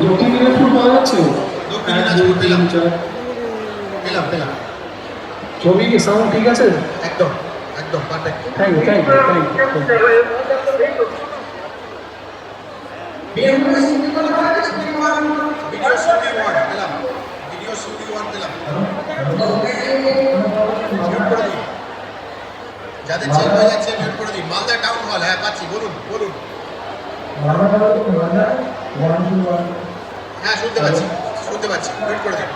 দক্ষিণ দিনাজপুর পাওয়া যাচ্ছে দক্ষিণ এক, দিনাজপুর দুই, তিন, পেলাম। চার। পেলাম পেলাম ছবি কি সাউন্ড ঠিক আছে একদম একদম perfect thank you thank you thank you video shooting one পেলাম ভিডিও শুটিং ওয়ান পেলাম মিউট করে দিন যাচ্ছে করে দিন। মালদা টাউন হল হ্যাঁ পাচ্ছি, বলুন বলুন। হ্যাঁ শুনতে পাচ্ছি শুনতে পাচ্ছি মিউট করে দিন।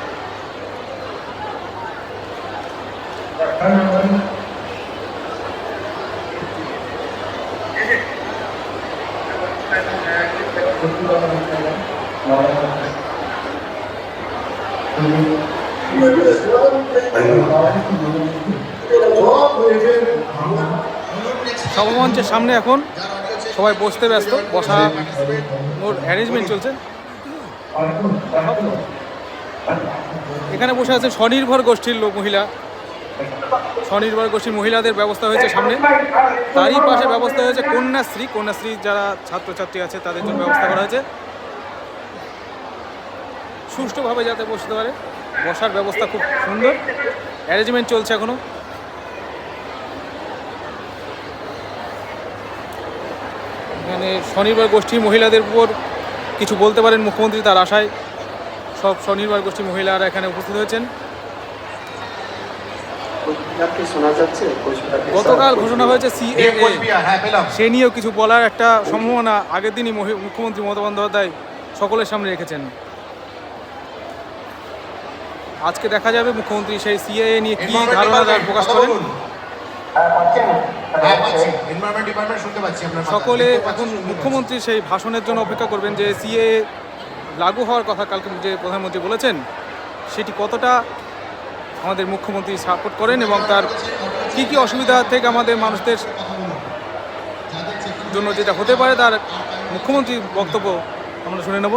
সভামঞ্চের সামনে এখন সবাই বসতে ব্যস্ত বসা ওর অ্যারেঞ্জমেন্ট চলছে। এখানে বসে আছে স্বনির্ভর গোষ্ঠীর লোক মহিলা। স্বনির্ভর গোষ্ঠীর মহিলাদের ব্যবস্থা হয়েছে সামনে। তারই পাশে ব্যবস্থা হয়েছে কন্যাশ্রী। কন্যাশ্রী যারা ছাত্রছাত্রী আছে তাদের জন্য ব্যবস্থা করা হয়েছে। সুষ্ঠুভাবে যাতে বসতে পারে। বসার ব্যবস্থা খুব সুন্দর। অ্যারেঞ্জমেন্ট চলছে এখনও। এখানে স্বনির্ভর গোষ্ঠীর মহিলাদের উপর কিছু বলতে পারেন মুখ্যমন্ত্রী তার আশায়। সব স্বনির্ভর গোষ্ঠীর মহিলারা এখানে উপস্থিত হয়েছেন। গতকাল ঘোষণা হয়েছে সিএএ। হ্যাঁ সে নিয়েও কিছু বলার একটা সম্ভাবনা আগের দিনই মহি- মুখ্যমন্ত্রী মমতা বন্দ্যোপাধ্যায় সকলের সামনে রেখেছেন। আজকে দেখা যাবে মুখ্যমন্ত্রী সেই সিএএ নিয়ে কি ধারণা প্রকাশ করেন। সকলে দেখতে পাচ্ছি, এখন মুখ্যমন্ত্রী সেই ভাষণের জন্য অপেক্ষা করবেন যে সিএ লাগু হওয়ার কথা কালকে যে প্রধানমন্ত্রী বলেছেন সেটি কতটা আমাদের মুখ্যমন্ত্রী সাপোর্ট করেন এবং তার কি কি অসুবিধা থেকে আমাদের মানুষদের জন্য যেটা হতে পারে তার মুখ্যমন্ত্রীর বক্তব্য আমরা শুনে নেব।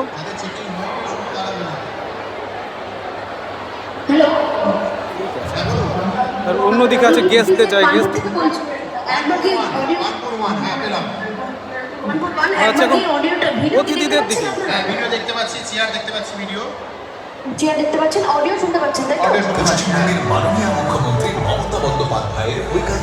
হ্যালো। আর অন্যদিকে আছে গেস্টদের চাই গেস্ট আচ্ছা, এখন অতিথিদের দিকে। হ্যাঁ ভিডিও দেখতে পাচ্ছি চেয়ার দেখতে পাচ্ছি ভিডিও চেয়ার দেখতে পাচ্ছেন অডিও শুনতে পাচ্ছেন তাই তো অডিও শুনতে পাচ্ছি। পশ্চিমবঙ্গের মাননীয় মুখ্যমন্ত্রী মমতা বন্দ্যোপাধ্যায়ের ঐকান্তিক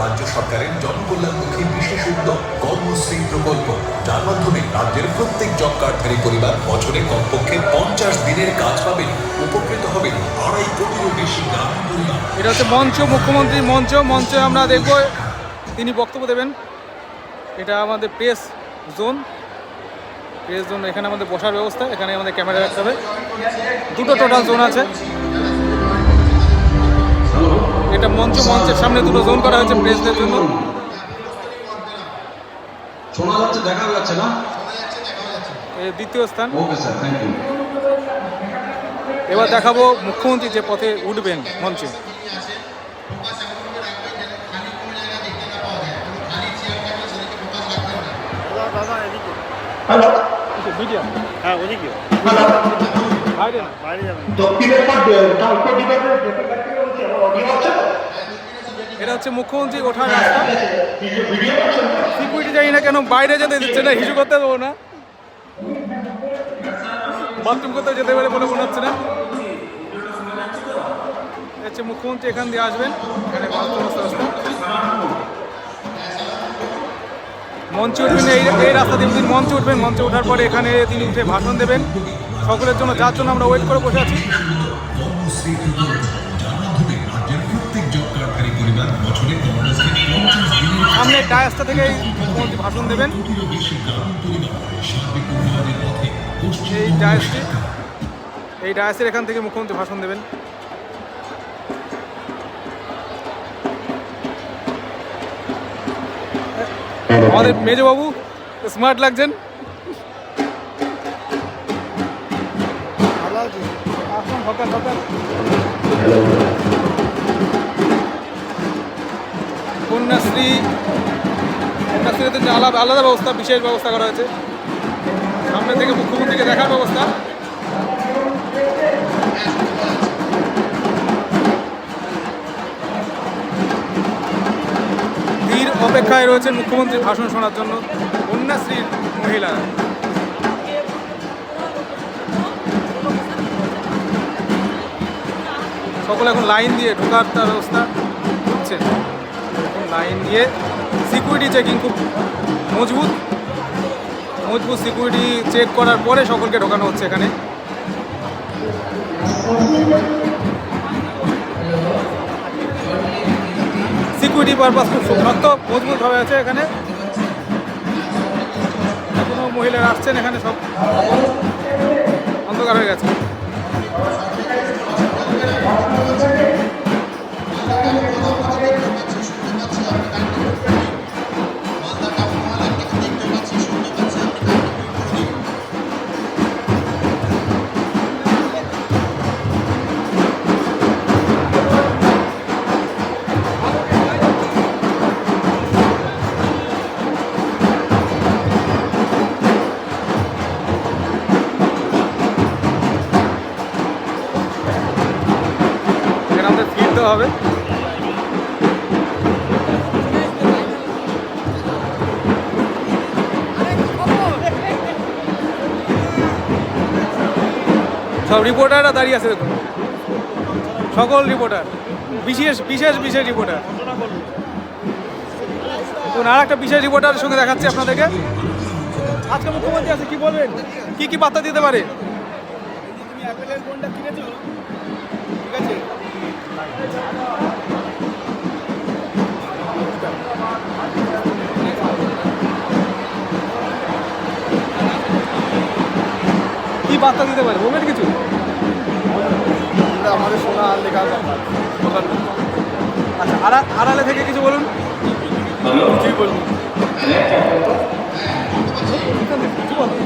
রাজ্য সরকারের জনকল্যাণমুখী বিশেষ উদ্যোগ কর্মশ্রী প্রকল্প। যার মাধ্যমে রাজ্যের প্রত্যেক জব কার্ডধারী পরিবার বছরে কমপক্ষে পঞ্চাশ দিনের কাজ পাবেন। উপকৃত হবেন আড়াই কোটিরও বেশি গ্রামীণ পরিবার। এটা হচ্ছে মঞ্চ, মুখ্যমন্ত্রীর মঞ্চ। মঞ্চে আমরা দেখব, তিনি বক্তব্য দেবেন। এটা আমাদের প্রেস জোন। প্রেস জোন, এখানে আমাদের বসার ব্যবস্থা, এখানে আমাদের ক্যামেরা রাখতে হবে। দুটো টোটাল জোন আছে। এটা মঞ্চ মঞ্চের সামনে দুটো জোন করা হয়েছে প্রেসদের জন্য। শোনা যাচ্ছে দেখা যাচ্ছে না? এ দ্বিতীয় স্থান। এবার দেখাবো মুখ্যমন্ত্রী যে পথে উঠবেন মঞ্চে। হ্যাঁ ওদিকে। বাইরে না। বাইরে যাবেন। এটা হচ্ছে মুখ্যমন্ত্রী ওঠার রাস্তা। পাচ্ছেন সিকিউরিটি জানি না কেন বাইরে যেতে দিচ্ছে না হিসু করতে দেবো না। বাথরুম করতে যেতে পারে বলে মনে হচ্ছে না। হচ্ছে মুখ্যমন্ত্রী এখান দিয়ে আসবেন। এখানে মঞ্চে উঠবেন এই এই রাস্তা দিয়ে তিনি মঞ্চে উঠবেন মঞ্চে ওঠার পরে এখানে তিনি উঠে ভাষণ দেবেন। সকলের জন্য যার জন্য আমরা ওয়েট করে বসে আছি। প্রত্যেক জব কার্ডধারী পরিবার বছরে কমপক্ষে পঞ্চাশ দিনের সামনে ডায়াসটা থেকে মুখ্যমন্ত্রী ভাষণ দেবেন। কোটিরও বেশি গ্রামীণ পরিবার সার্বিক উন্নয়নের পথে এই ডায়াসটি এই ডায়াসের এখান থেকে মুখ্যমন্ত্রী ভাষণ দেবেন। আমাদের মেজবাবু স্মার্ট লাগছেন। ভালো আছি আসুন হকার হকার। কন্যাশ্রী, কন্যাশ্রীতে যে আলাদা আলাদা ব্যবস্থা, বিশেষ ব্যবস্থা করা হয়েছে। সামনে থেকে মুখ্যমন্ত্রীকে দেখার ব্যবস্থা। অপেক্ষায় রয়েছেন মুখ্যমন্ত্রীর ভাষণ শোনার জন্য কন্যাশ্রীর মহিলারা। সকলে এখন লাইন দিয়ে ঢোকার তার ব্যবস্থা হচ্ছে লাইন দিয়ে সিকিউরিটি চেকিং খুব মজবুত। মজবুত সিকিউরিটি চেক করার পরে সকলকে ঢোকানো হচ্ছে এখানে। সিকিউরিটি পারপাস খুব শক্ত মজবুতভাবে আছে এখানে। কোনো মহিলারা আসছেন এখানে সব। অন্ধকার হয়ে গেছে। ফিরতে হবে। সব রিপোর্টাররা দাঁড়িয়ে আছে দেখুন। সকল রিপোর্টার বিশেষ বিশেষ বিশেষ রিপোর্টার আর একটা বিশেষ রিপোর্টারের সঙ্গে দেখাচ্ছি আপনাদেরকে। আজকে মুখ্যমন্ত্রী আছে, কি বলবেন? কি কি বার্তা দিতে পারে? কি বার্তা দিতে পারে? বলবেন কিছু? আমাদের শোনা আর লেখা আচ্ছা আড়া আড়ালে থেকে কিছু বলুন? কিছুই বলুন। কিছু বলুন।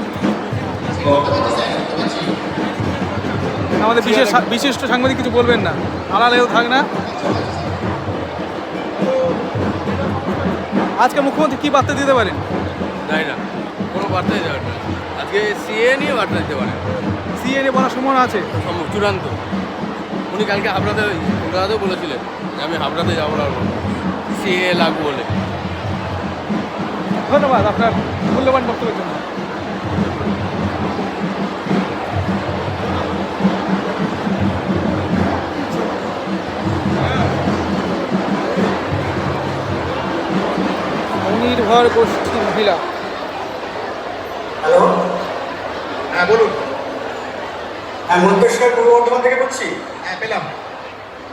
আমাদের বিশেষ বিশিষ্ট সাংবাদিক কিছু বলবেন না। আলালেও থাক না। আজকে মুখ্যমন্ত্রী কি বার্তা দিতে পারেন? তাই না। কোনো বার্তাই দেওয়ার না। আজকে সিএ নিয়ে বার্তা দিতে পারেন। পারে সিএনএ বলার সম্ভাবনা আছে? সম্ভব চূড়ান্ত। উনি কালকে হাবড়াতে কলকাতাতেও বলেছিলেন যে আমি হাবড়াতে যাব না। সিএ লাগু বলে। ধন্যবাদ আপনার মূল্যবান বক্তব্যের জন্য। স্বনির্ভর গোষ্ঠী মহিলা। হ্যালো? হ্যাঁ বলুন। হ্যাঁ মন্তেশ্বর পূর্ব বর্ধমান থেকে বলছি? হ্যাঁ পেলাম।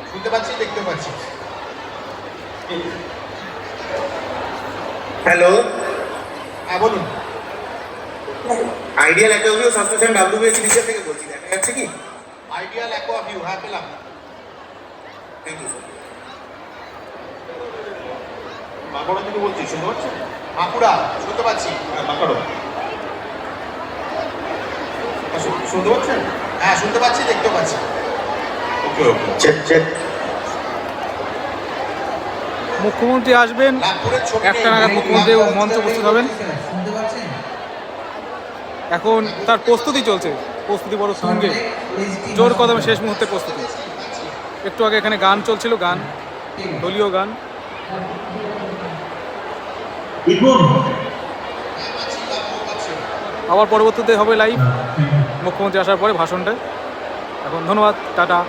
শুনতে পাচ্ছি দেখতে পাচ্ছি। হ্যালো? হ্যাঁ বলুন। আইডিয়াল অ্যাকাউন্ট সাবস্ক্রিপশন ডাব্লিউবিএস সিরিজের থেকে বলছি দেখা যাচ্ছে কি? আইডিয়াল অ্যাকোয়া ভিউ হ্যাঁ পেলাম। থ্যাংক ইউ স্যার বাঁকুড়া থেকে বলছি শুনতে পাচ্ছেন? বাঁকুড়া শুনতে পাচ্ছি। বাঁকাড়ো শুনতে পাচ্ছেন? হ্যাঁ শুনতে পাচ্ছি দেখতে পাচ্ছি। ওকে ওকে। চেক চেক মুখ্যমন্ত্রী আসবেন। একটা নাগাদ মুখ্যমন্ত্রী মঞ্চ উপস্থিত হবেন। এখন তার প্রস্তুতি চলছে। প্রস্তুতি বড় সঙ্গে জোর কদমে শেষ মুহূর্তে প্রস্তুতি। একটু আগে এখানে গান চলছিল গান। দলীয় গান। আবার পরবর্তীতে হবে লাইভ মুখ্যমন্ত্রী আসার পরে ভাষণটা। এখন ধন্যবাদ টাটা।